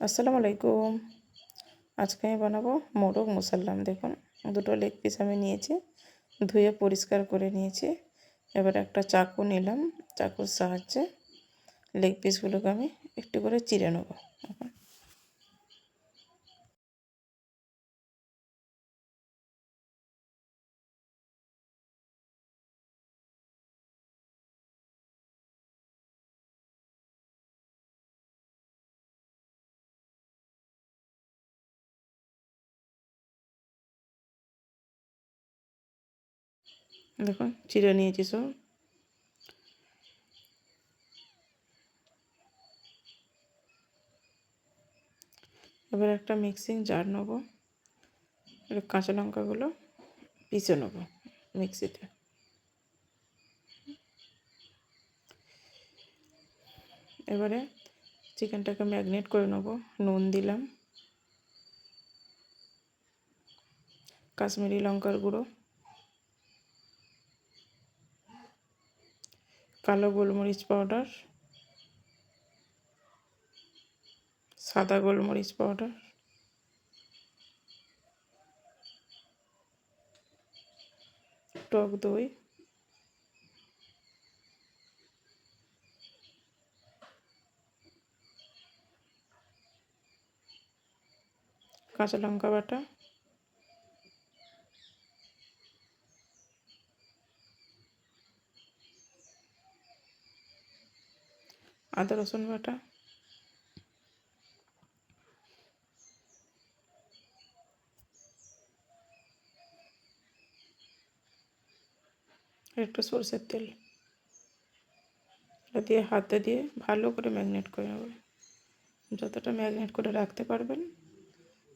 আসসালামু আলাইকুম। আজকে আমি বানাবো মোরগ মুসাল্লাম। দেখুন, দুটো লেগ পিস আমি নিয়েছি, ধুয়ে পরিষ্কার করে নিয়েছি। এবার একটা চাকু নিলাম, চাকুর সাহায্যে লেগ পিসগুলোকে আমি একটু করে চিড়ে নেব। দেখুন, চিড়ে নিয়েছি সব। এবার একটা মিক্সিং জার নেব কাঁচা লঙ্কাগুলো পিষে নেব মিক্সিতে। এবারে চিকেনটাকে ম্যাগনেট করে নেব, নুন দিলাম, কাশ্মীরি লঙ্কার গুঁড়ো। কালো গোলমরিচ পাউডার সাদা গোলমরিচ পাউডার টক দই কাঁচা লঙ্কা বাটা আদা, রসুন বাটা। একটু সরষের তেল। দিয়ে হাতে দিয়ে ভালো করে ম্যাগনেট করে নেবে। যতটা ম্যাগনেট করে রাখতে পারবেন,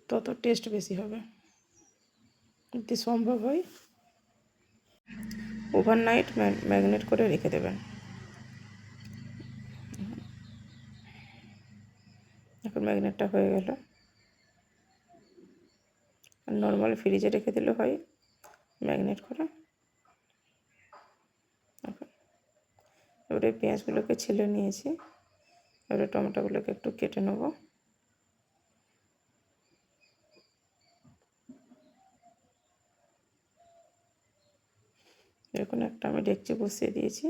তত টেস্ট বেশি হবে। যদি সম্ভব হয়, ওভারনাইট ম্যাগনেট করে রেখে দেবেন। এখন ম্যাগনেটটা হয়ে গেল। আর নর্মাল ফ্রিজে রেখে দিলে হয় ম্যাগনেট করা। এবারে পেঁয়াজগুলোকে ছিলে নিয়েছি। এবারে টমেটোগুলোকে একটু কেটে নেব। এখন একটা আমি ডেকচি বসিয়ে দিয়েছি।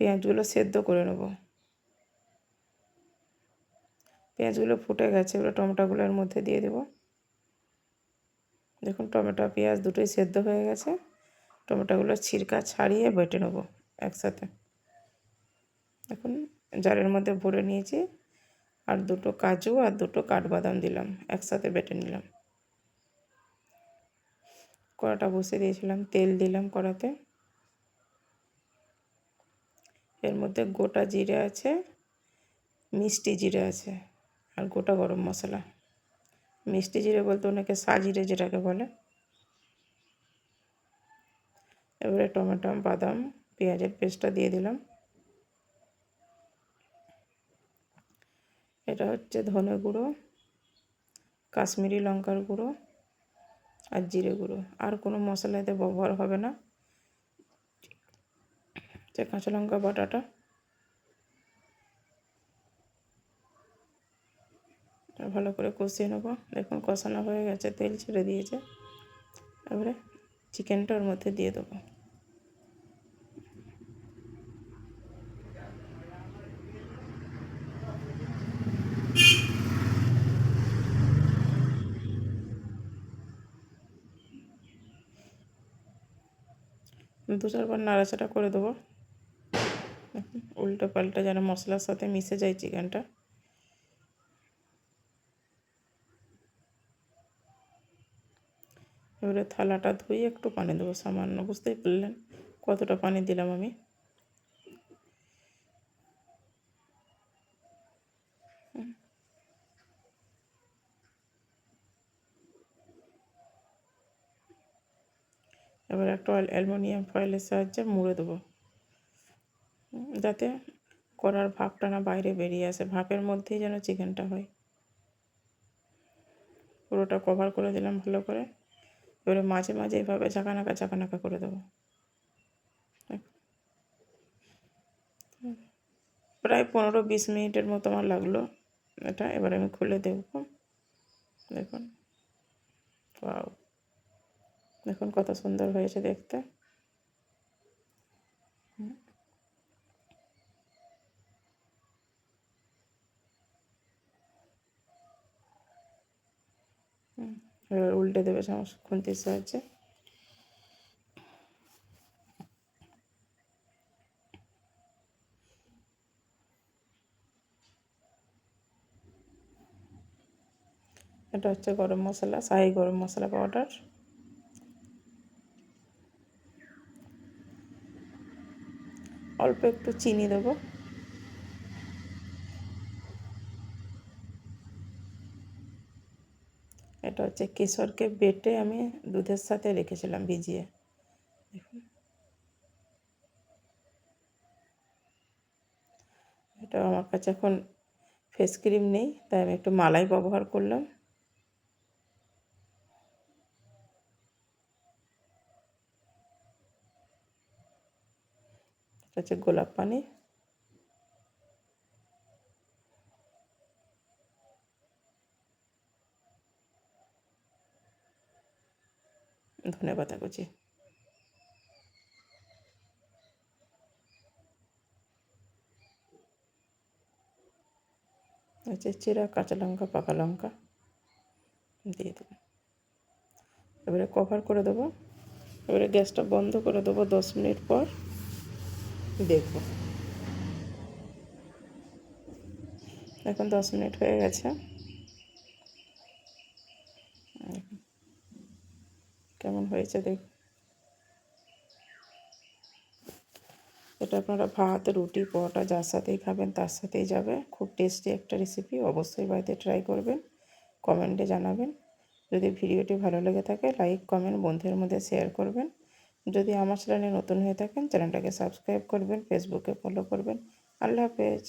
পেঁয়াজগুলো সেদ্ধ করে নেব। পেঁয়াজগুলো ফুটে গেছে, এবার টমেটোগুলো এর মধ্যে দিয়ে দেব। দেখুন, টমেটো, পেঁয়াজ দুটোই সেদ্ধ হয়ে গেছে। টমেটোগুলো ছিরকা ছাড়িয়ে বেটে নেব একসাথে। দেখুন, জারের মধ্যে ভরে নিয়েছি। আর দুটো কাজু আর দুটো কাঠবাদাম দিলাম, একসাথে বেটে নিলাম। কড়াটা বসে দিয়েছিলাম, তেল দিলাম কড়াতে। এর মধ্যে গোটা জিরে আছে, মিষ্টি জিরে আছে। আর গোটা গরম মশলা। মিষ্টি জিরে বলতে অনেকে সাজিরে যেটাকে বলে। এবারে টমেটো, বাদাম, পেঁয়াজের পেস্টটা দিয়ে দিলাম। এটা হচ্ছে ধনে গুঁড়ো, কাশ্মীরি লঙ্কার গুঁড়ো আর জিরে গুঁড়ো। আর কোনো মশলা এতে ব্যবহার হবে না। যে কাঁচা লঙ্কা বাটাটা। ভালো করে কষিয়ে নেব। দেখুন কষানো হয়ে গেছে, তেল ছেড়ে দিয়েছে। তারপরে চিকেনটা ওর মধ্যে দিয়ে দেবো। দু চারবার নাড়াচাড়া করে দেবো। উল্টো পাল্টা যেন মশলার সাথে মিশে যায় চিকেনটা। এবারে থালাটা ধুয়ে একটু পানি দেবো সামান্য, বুঝতেই পারলেন কতটা পানি দিলাম আমি। এবার একটা অ্যালমোনিয়াম ফয়েলের সাহায্যে মুড়ে দেবো। যাতে করার ভাপটা না বাইরে বেরিয়ে আসে, ভাপের মধ্যেই যেন চিকেনটা হয়। পুরোটা কভার করে দিলাম ভালো করে। এবারে মাঝে মাঝে এভাবে ঝাঁকানাকা ঝাঁকানাকা করে দেবো। প্রায় পনেরো বিশ মিনিটের মতো আমার লাগল এটা, এবার আমি খুলে দেখব। দেখুন। পাও দেখুন কত সুন্দর হয়েছে দেখতে। এবার উল্টে দেবে চামচ খুন্তির সাহায্যে। এটা হচ্ছে গরম মশলা, শাহি গরম মশলা পাউডার। অল্প একটু চিনি দেবো। এটা হচ্ছে কেশরকে বেটে আমি দুধের সাথে রেখেছিলাম ভিজিয়ে। দেখুন এটা আমার কাছে এখন ফেস ক্রিম নেই, তাই আমি একটু মালাই ব্যবহার করলাম। এটা হচ্ছে গোলাপ পানি। ধনে পাতা কুচি হচ্ছে চিরা, কাঁচা লঙ্কা, পাকা লঙ্কা দিয়ে দেবো এবারে কভার করে দেবো। এবারে গ্যাসটা বন্ধ করে দেবো দশ মিনিট পর। দেখব। এখন দশ মিনিট হয়ে গেছে। কেমন হয়েছে দেখ। এটা আপনারা ভাত, রুটি, পরোটা যার সাথেই খাবেন, তার সাথেই যাবে। খুব টেস্টি একটা রেসিপি অবশ্যই বাড়িতে ট্রাই করবেন। কমেন্টে জানাবেন। যদি ভিডিওটি ভালো লেগে থাকে লাইক কমেন্ট বন্ধুদের মধ্যে শেয়ার করবেন। যদি আমার চ্যানেলে নতুন হয়ে থাকেন চ্যানেলটাকে সাবস্ক্রাইব করবেন ফেসবুকে ফলো করবেন। আল্লাহ হাফেজ।